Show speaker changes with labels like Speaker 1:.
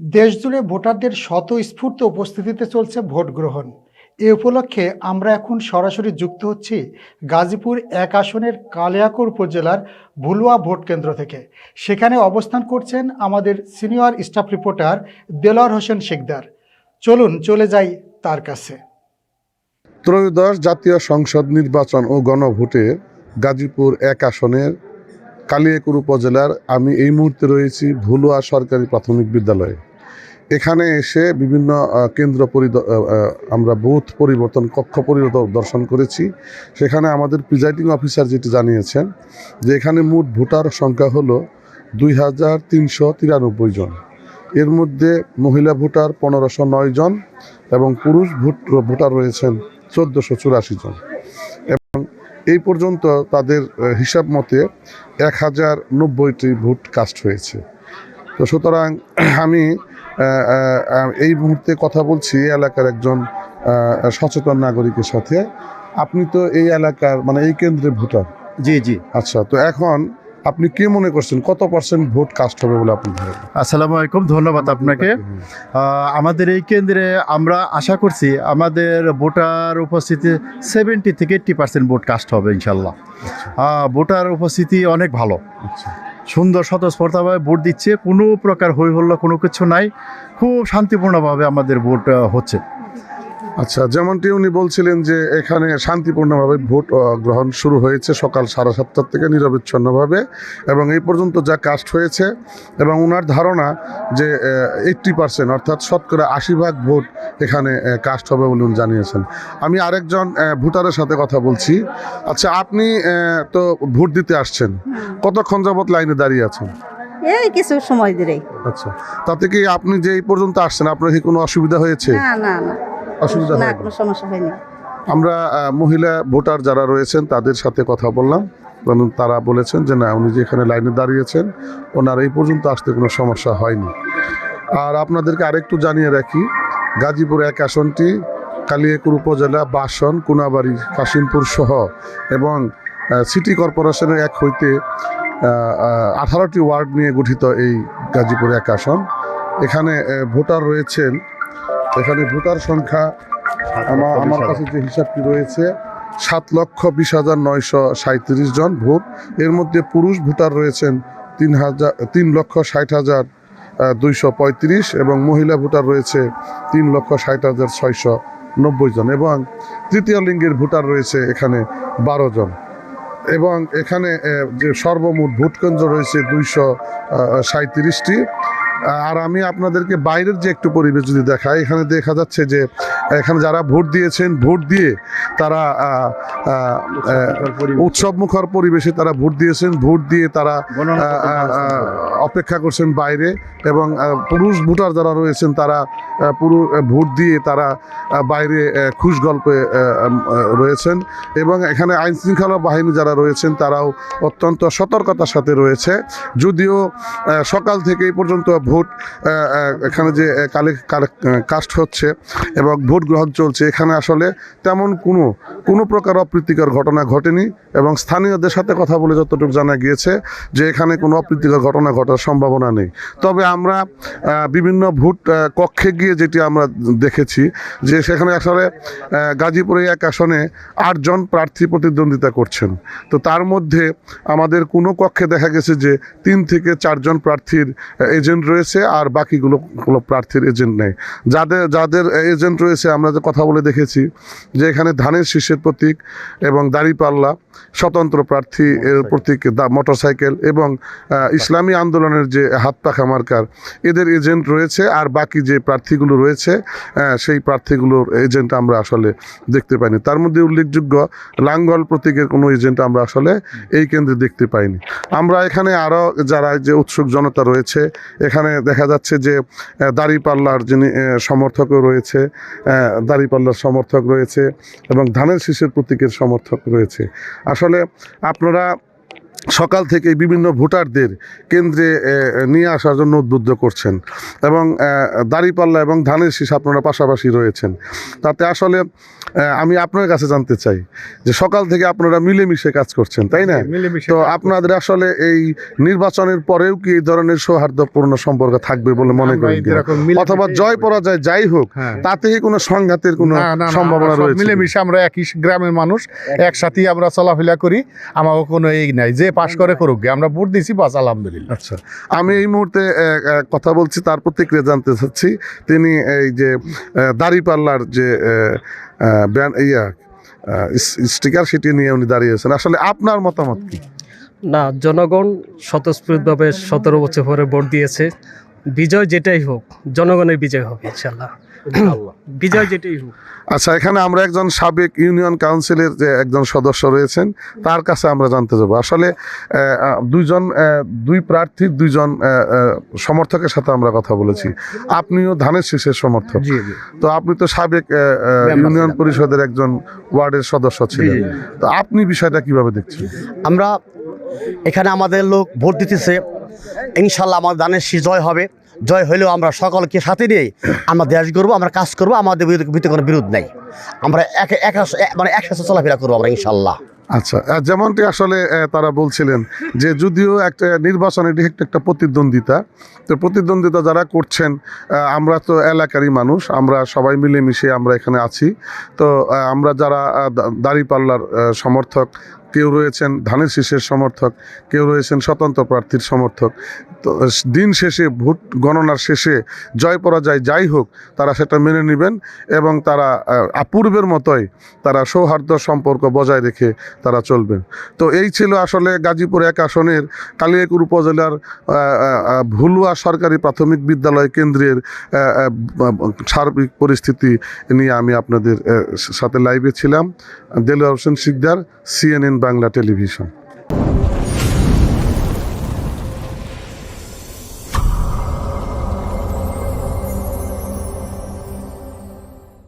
Speaker 1: দেশজুড়ে ভোটারদের স্বতঃস্ফূর্ত উপস্থিতিতে চলছে ভোট গ্রহণ। এ উপলক্ষে আমরা এখন সরাসরি যুক্ত হচ্ছি গাজীপুর এক আসনের কালিয়াকৈর উপজেলার ভুলুয়া ভোট কেন্দ্র থেকে। সেখানে অবস্থান করছেন আমাদের senior staff reporter Delwar Hossain Shikdar. চলুন, চলে যাই তার কাছে।
Speaker 2: ত্রয়োদশ জাতীয় সংসদ নির্বাচন ও গণভোটে গাজীপুর এক আসনের কালিয়াকুর উপজেলার আমি এই মুহূর্তে রয়েছি ভুলুয়া সরকারি প্রাথমিক বিদ্যালয়ে। এখানে এসে বিভিন্ন কেন্দ্র আহ, আমরা বুথ পরিবর্তন কক্ষ পরিদর্শন করেছি। সেখানে আমাদের প্রিজাইডিং অফিসার যেটি জানিয়েছেন যে এখানে মোট ভোটার সংখ্যা হলো দুই হাজার তিনশো তিরানব্বই জন। এর মধ্যে মহিলা ভোটার পনেরোশো নয় জন এবং পুরুষ ভোট ভোটার রয়েছেন চোদ্দোশো চুরাশি জন। এবং এই পর্যন্ত তাদের হিসাব মতে এক হাজার নব্বইটি ভোট কাস্ট হয়েছে। তো সুতরাং আমি এই মুহূর্তে কথা বলছি এলাকার একজন সচেতন নাগরিকের সাথে। আপনি তো এই এলাকার মানে এই কেন্দ্রে ভোটার।
Speaker 3: জি জি।
Speaker 2: আচ্ছা তো এখন আপনি কি মনে করছেন কত পার্সেন্ট ভোট কাস্ট হবে বলে আপনি
Speaker 3: আসসালামু আলাইকুম ধন্যবাদ আপনাকে। আমাদের এই কেন্দ্রে আমরা আশা করছি আমাদের ভোটার উপস্থিতি সেভেন্টি থেকে এইট্টি পার্সেন্ট ভোট কাস্ট হবে ইনশাল্লাহ। ভোটার উপস্থিতি অনেক ভালো।
Speaker 2: আচ্ছা।
Speaker 3: সুন্দর স্বতঃস্পর্ধাভাবে ভোট দিচ্ছে। কোনো প্রকার হৈহল্লা কোনো কিছু নাই। খুব শান্তিপূর্ণভাবে আমাদের ভোট হচ্ছে।
Speaker 2: আচ্ছা যেমনটি উনি বলছিলেন যে এখানে শান্তিপূর্ণভাবে ভোট গ্রহণ শুরু হয়েছে সকাল সাড়ে সাতটার থেকে নিরবিচ্ছন্নভাবে এবং এই পর্যন্ত যা কাস্ট হয়েছে এবং ওনার ধারণা যে এইট্টি পার্সেন্ট অর্থাৎ শতকরা আশি ভাগ ভোট এখানে কাস্ট হবে বলে উনি জানিয়েছেন। আমি আরেকজন ভোটারের সাথে কথা বলছি। আচ্ছা আপনি তো ভোট দিতে আসছেন। কতক্ষণ যাবৎ লাইনে দাঁড়িয়ে আছেন?
Speaker 4: এই কিছু সময়
Speaker 2: আচ্ছা তাতে কি আপনি যে এই পর্যন্ত আসছেন আপনার কি কোনো অসুবিধা হয়েছে?
Speaker 4: না না না।
Speaker 2: অসুবিধা
Speaker 4: না কোনো সমস্যা হয়নি।
Speaker 2: আমরা মহিলা ভোটার যারা রয়েছেন তাদের সাথে কথা বললাম। তারা বলেছেন যে না উনি যে এখানে লাইনে দাঁড়িয়েছেন ওনার এই পর্যন্ত আসতে কোনো সমস্যা হয়নি। আর আপনাদেরকে আরেকটু জানিয়ে রাখি গাজীপুর এক আসনটি কালিয়াকুর উপজেলা বাসন কুনাবাড়ি কাশিমপুর সহ এবং সিটি কর্পোরেশনের এক হইতে আঠারোটি ওয়ার্ড নিয়ে গঠিত এই গাজীপুর এক আসন। এখানে ভোটার রয়েছেন এখানে ভোটার সংখ্যা আমার আমার কাছে যে হিসাবটি রয়েছে সাত লক্ষ বিশ হাজার নয়শো সাঁত্রিশ জন ভোট। এর মধ্যে পুরুষ ভোটার রয়েছেন তিন হাজার তিন লক্ষ ষাট হাজার দুইশো পঁয়ত্রিশ এবং মহিলা ভোটার রয়েছে তিন লক্ষ ষাট হাজার ছয়শো নব্বই জন এবং তৃতীয় লিঙ্গের ভোটার রয়েছে এখানে বারো জন। এবং এখানে যে সর্বমোট ভোট কেন্দ্র রয়েছে দুইশো সাঁত্রিশটি আর আমি আপনাদেরকে বাইরের যে একটু পরিবেশ যদি দেখাই এখানে দেখা যাচ্ছে যে এখানে যারা ভোট দিয়েছেন ভোট দিয়ে তারা আহ, আহ, আহ, উৎসব মুখর পরিবেশে তারা ভোট দিয়েছেন ভোট দিয়ে তারা। অপেক্ষা করছেন বাইরে এবং পুরুষ ভোটার যারা রয়েছেন তারা পুরো ভোট দিয়ে তারা বাইরে খুশ গল্পে রয়েছেন এবং এখানে আইন শৃঙ্খলা বাহিনী যারা রয়েছেন তারাও অত্যন্ত সতর্কতার সাথে রয়েছে যদিও সকাল থেকে এই পর্যন্ত ভোট এখানে যে কাস্ট হচ্ছে এবং ভোট গ্রহণ চলছে, এখানে আসলে তেমন কোনো কোনো প্রকার অপ্রীতিকর ঘটনা ঘটেনি এবং স্থানীয়দের সাথে কথা বলে যতটুকু জানা গিয়েছে যে এখানে কোনো অপ্রীতিকর ঘটনা ঘটার সম্ভাবনা নেই। তবে আমরা বিভিন্ন ভোট কক্ষে গিয়ে যেটি আমরা দেখেছি যে সেখানে আসলে গাজীপুরে এক আসনে আটজন প্রার্থী প্রতিদ্বন্দ্বিতা করছেন। তো তার মধ্যে আমাদের কোনো কক্ষে দেখা গেছে যে তিন থেকে চারজন প্রার্থীর এজেন্ট রয়েছে আর বাকিগুলো কোনো প্রার্থীর এজেন্ট নেই। যাদের যাদের এজেন্ট রয়েছে আমরা যে কথা বলে দেখেছি যে এখানে ধানের শীষের প্রতীক এবং দাড়িপাল্লা স্বতন্ত্র প্রার্থী এর প্রতীক মোটর সাইকেল এবং ইসলামী আন্দোলনের যে হাত পাখা মার্কার এদের এজেন্ট রয়েছে আর বাকি যে প্রার্থীগুলো রয়েছে সেই প্রার্থীগুলোর এজেন্ট আমরা আসলে দেখতে পাইনি। তার মধ্যে উল্লেখযোগ্য লাঙ্গল প্রতীকের কোনো এজেন্ট আমরা আসলে এই কেন্দ্রে দেখতে পাইনি। আমরা এখানে আরও যারা যে উৎসুক জনতা রয়েছে এখানে দেখা যাচ্ছে যে দাড়ি দাঁড়িপাল্লার যিনি সমর্থক সমর্থকও রয়েছে দাড়ি দাঁড়িপাল্লার সমর্থক রয়েছে এবং ধানের শীষের প্রতীকের সমর্থক রয়েছে। আসলে আপনারা সকাল থেকে বিভিন্ন ভোটারদের কেন্দ্রে নিয়ে আসার জন্য উদ্বুদ্ধ করছেন। এবং দাঁড়িপাল্লা এবং ধানের শীষ আপনারা পাশাপাশি রয়েছেন। তাতে আসলে আমি আপনার কাছে জানতে চাই যে সকাল থেকে আপনারা মিলেমিশে কাজ করছেন তাই না?
Speaker 5: মিলেমিশে
Speaker 2: তো আপনাদের আসলে এই নির্বাচনের পরেও কি এই ধরনের সৌহার্দ্যপূর্ণ সম্পর্ক থাকবে বলে মনে করেন? অথবা জয় পরাজয় যাই হোক
Speaker 5: হ্যাঁ।
Speaker 2: তাতে কোনো সংঘাতের কোনো সম্ভাবনা রয়েছে?
Speaker 5: মিলেমিশে আমরা একই গ্রামের মানুষ একসাথেই আমরা চলাফেরা করি আমাকে কোনো এই নাই। যে পাশ করে করুক গে, আমরা ভোট দিছি বাস আলহামদুলিল্লাহ।
Speaker 2: আচ্ছা আমি এই মুহূর্তে কথা বলছি তার প্রতিক্রিয়া জানতে চাচ্ছি। তিনি এই যে দাড়িপাল্লার যে ইয়া স্টিকার সেটি নিয়ে উনি দাঁড়িয়েছেন আসলে আপনার মতামত কি?
Speaker 6: না জনগণ স্বতঃস্ফূর্তভাবে সতেরো বছর পরে ভোট দিয়েছে। বিজয় যেটাই হোক জনগণের বিজয় হবে ইনশাল্লাহ বিজয় যেটাই হোক।
Speaker 2: আচ্ছা এখানে আমরা একজন সাবেক ইউনিয়ন কাউন্সিলের যে একজন সদস্য রয়েছেন তার কাছে আমরা জানতে যাব। আসলে দুইজন দুই প্রার্থীর দুইজন সমর্থকের সাথে আমরা কথা বলেছি। আপনিও ধানের শীষের সমর্থক।
Speaker 5: জি জি।
Speaker 2: তো আপনি তো সাবেক ইউনিয়ন পরিষদের একজন ওয়ার্ডের সদস্য ছিলেন। তো আপনি বিষয়টা কীভাবে দেখছেন?
Speaker 7: আমরা এখানে আমাদের লোক ভোট দিতেছে। ইনশাল্লাহ আমাদের দানের শীষ জয় হবে। জয় হলেও আমরা সকলকে সাথে নিয়ে আমরা দেশ করব আমরা কাজ করব, আমাদের বিরুদ্ধে কোনো বিরোধ নেই। আমরা এক এক মানে একসাথে চলাফেরা করব আমরা ইনশাল্লাহ
Speaker 2: আচ্ছা যেমনটি আসলে তারা বলছিলেন যে যদিও একটা নির্বাচন এটি একটা একটা প্রতিদ্বন্দ্বিতা, তো প্রতিদ্বন্দ্বিতা যারা করছেন আমরা তো এলাকারই মানুষ, আমরা সবাই মিলেমিশে আমরা এখানে আছি। তো আমরা যারা দাঁড়িপাল্লার সমর্থক কেউ রয়েছেন ধানের শীষের সমর্থক কেউ রয়েছেন স্বতন্ত্র প্রার্থীর সমর্থক। তো দিন শেষে ভোট গণনার শেষে জয় পরাজয় যাই হোক তারা সেটা মেনে নেবেন এবং তারা আহ, পূর্বের মতোই তারা সৌহার্দ্য সম্পর্ক বজায় রেখে তারা চলবেন। তো এই ছিল আসলে গাজীপুর এক আসনের কালিয়াকুর উপজেলার ভুলুয়া সরকারি প্রাথমিক বিদ্যালয় কেন্দ্রের সার্বিক পরিস্থিতি নিয়ে আমি আপনাদের সাথে লাইভে ছিলাম। Delwar Hossain Shikdar CNN Bangla television.